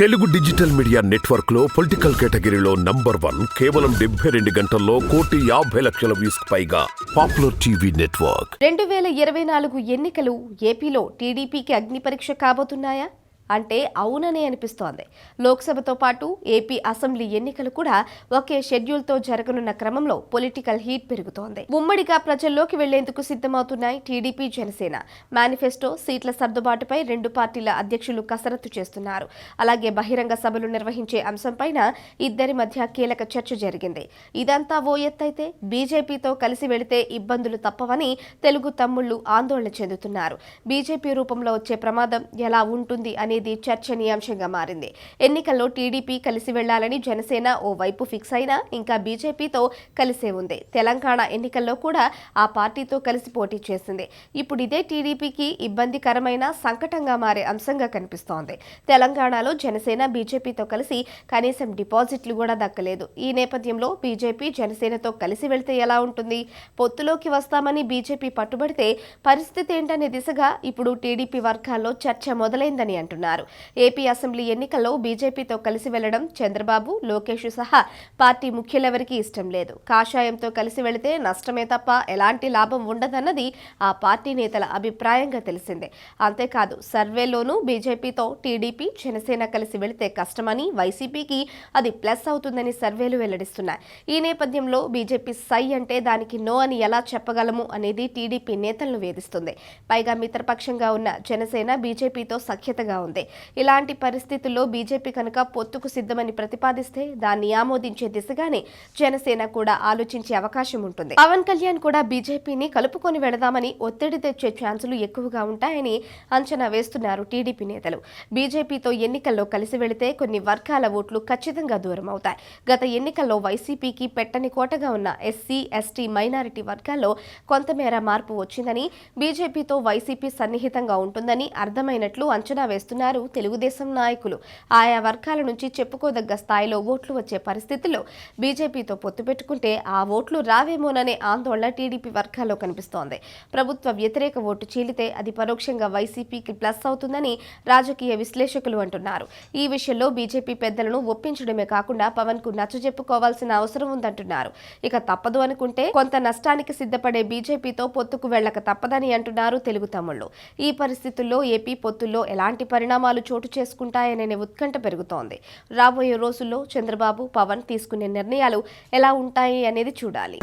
Telugu digital media నెట్వర్క్లో political కేటగిరీలో number one కేవలం డెబ్బై రెండు గంటల్లో కోటి యాభై లక్షల వ్యూస్ పైగా పాపులర్ టీవీ నెట్వర్క్. రెండు వేల ఇరవై నాలుగు ఎన్నికలు ఏపీలో టీడీపీకి అగ్ని పరీక్ష కాబోతున్నాయా? అంటే అవుననే అనిపిస్తోంది. లోక్సభతో పాటు ఏపీ అసెంబ్లీ ఎన్నికలు కూడా ఒకే షెడ్యూల్తో జరగనున్న క్రమంలో పొలిటికల్ హీట్ పెరుగుతోంది. ఉమ్మడిగా ప్రజల్లోకి వెళ్ళేందుకు సిద్ధమవుతున్నాయి టీడీపీ జనసేన. మేనిఫెస్టో సీట్ల సర్దుబాటుపై రెండు పార్టీల అధ్యక్షులు కసరత్తు చేస్తున్నారు. అలాగే బహిరంగ సభలు నిర్వహించే అంశంపైన ఇద్దరి మధ్య కీలక చర్చ జరిగింది. ఇదంతా ఓ ఎత్తైతే బీజేపీతో కలిసి వెళితే ఇబ్బందులు తప్పవని తెలుగు తమ్ముళ్ళు ఆందోళన చెందుతున్నారు. బీజేపీ రూపంలో వచ్చే ప్రమాదం ఎలా ఉంటుంది అని అనేది చర్చనీయాంశంగా మారింది. ఎన్నికల్లో టీడీపీ కలిసి వెళ్ళాలని జనసేన ఓ వైపు ఫిక్స్ అయినా ఇంకా బీజేపీతో కలిసే ఉంది. తెలంగాణ ఎన్నికల్లో కూడా ఆ పార్టీతో కలిసి పోటీ చేసింది. ఇప్పుడు ఇదే టీడీపీకి ఇబ్బందికరమైన సంకటంగా మారే అంశంగా కనిపిస్తోంది. తెలంగాణలో జనసేన బీజేపీతో కలిసి కనీసం డిపాజిట్లు కూడా దక్కలేదు. ఈ నేపథ్యంలో బీజేపీ జనసేనతో కలిసి వెళ్తే ఎలా ఉంటుంది? పొత్తులోకి వస్తామని బీజేపీ పట్టుబడితే పరిస్థితి ఏంటనే దిశగా ఇప్పుడు టీడీపీ వర్గాల్లో చర్చ మొదలైందని అంటున్నారు. ఏపీ అసెంబ్లీ ఎన్నికల్లో బీజేపీతో కలిసి వెళ్ళడం చంద్రబాబు లోకేష్ సహా పార్టీ ముఖ్యులెవరికీ ఇష్టం లేదు. కాషాయంతో కలిసి వెళితే నష్టమే తప్ప ఎలాంటి లాభం ఉండదన్నది ఆ పార్టీ నేతల అభిప్రాయంగా తెలిసిందే. అంతేకాదు సర్వేలోనూ బీజేపీతో టీడీపీ జనసేన కలిసి వెళితే కష్టమని వైసీపీకి అది ప్లస్ అవుతుందని సర్వేలు వెల్లడిస్తున్నాయి. ఈ నేపథ్యంలో బీజేపీ సై అంటే దానికి నో అని ఎలా చెప్పగలము అనేది టీడీపీ నేతలను వేధిస్తుంది. పైగా మిత్రపక్షంగా ఉన్న జనసేన బీజేపీతో సఖ్యతగా ఉంది. ఇలాంటి పరిస్థితుల్లో బీజేపీ కనుక పొత్తుకు సిద్ధమని ప్రతిపాదిస్తే దాన్ని ఆమోదించే దిశగానే జనసేన కూడా ఆలోచించే అవకాశం ఉంటుంది. పవన్ కళ్యాణ్ కూడా బీజేపీని కలుపుకొని వెళదామని ఒత్తిడి తెచ్చే ఛాన్సులు ఎక్కువగా ఉంటాయని అంచనా వేస్తున్నారు టీడీపీ నేతలు. బీజేపీతో ఎన్నికల్లో కలిసి వెళితే కొన్ని వర్గాల ఓట్లు ఖచ్చితంగా దూరం అవుతాయి. గత ఎన్నికల్లో వైసీపీకి పెట్టని కోటగా ఉన్న ఎస్సీ ఎస్టీ మైనారిటీ వర్గాల్లో కొంతమేర మార్పు వచ్చిందని బీజేపీతో వైసీపీ సన్నిహితంగా ఉంటుందని అర్థమైనట్లు అంచనా వేస్తున్నారు తెలుగుదేశం నాయకులు. ఆయా వర్గాల నుంచి చెప్పుకోదగ్గ స్థాయిలో ఓట్లు వచ్చే పరిస్థితుల్లో బీజేపీతో పొత్తు పెట్టుకుంటే ఆ ఓట్లు రావేమోననే ఆందోళన టీడీపీ వర్గాల్లో కనిపిస్తోంది. ప్రభుత్వ వ్యతిరేక ఓటు చీలితే అది పరోక్షంగా వైసీపీకి ప్లస్ అవుతుందని రాజకీయ విశ్లేషకులు అంటున్నారు. ఈ విషయంలో బీజేపీ పెద్దలను ఒప్పించడమే కాకుండా పవన్కు నచ్చజెప్పుకోవాల్సిన అవసరం ఉందంటున్నారు. ఇక తప్పదు అనుకుంటే కొంత నష్టానికి సిద్ధపడే బీజేపీతో పొత్తుకు వెళ్ళక తప్పదని అంటున్నారు తెలుగు తమ్ముళ్ళు ఈ పరిస్థితుల్లో ఏపీ పొత్తుల్లో ఎలాంటి పరిణామాలు చోటు చేసుకుంటాయనే ఉత్కంఠ పెరుగుతోంది. రాబోయే రోజుల్లో చంద్రబాబు పవన్ తీసుకునే నిర్ణయాలు ఎలా ఉంటాయి అనేది చూడాలి.